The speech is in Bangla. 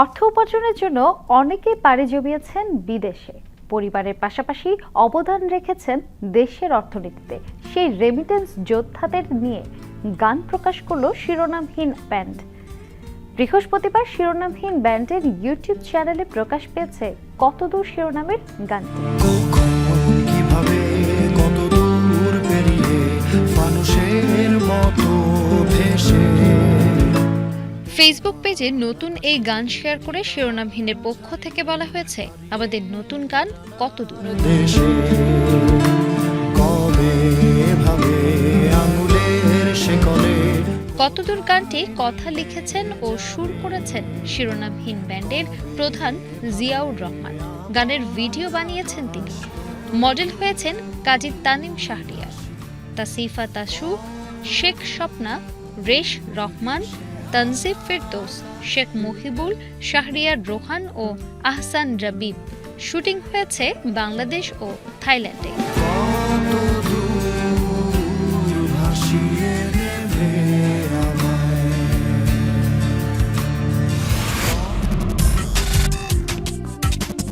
অর্থ উপার্জনের জন্য অনেকেই পাড়ি জমিয়েছেন বিদেশে। পরিবারের পাশাপাশি অবদান রেখেছেন দেশের অর্থনীতিতে। সেই রেমিটেন্স যোদ্ধাদের নিয়ে গান প্রকাশ করল শিরোনামহীন ব্যান্ড বৃহস্পতিবার শিরোনামহীন ব্যান্ডের ইউটিউব চ্যানেলে প্রকাশ পেয়েছে কতদূর শিরোনামের গানটি। ফেসবুক পেজে নতুন এই গান শেয়ার করে শিরোনামহীনের পক্ষ থেকে বলা হয়েছে আমাদের নতুন গান কত দূর। কতদূর গানটি কথা লিখেছেন ও সুর করেছেন শিরোনামহীন ব্যান্ডের প্রধান জিয়াউর রহমান। গানের ভিডিও বানিয়েছেন তিনি। মডেল হয়েছেন কাজী তানিম শাহরিয়ার। তাসিফা তাসু শেখ স্বপ্না রেশ রহমান তানজিব ফেরদোস শেখ মুহিবুল শাহরিয়ার রোহান ও আহসান রাবিব। শুটিং হয়েছে বাংলাদেশ ও থাইল্যান্ডে।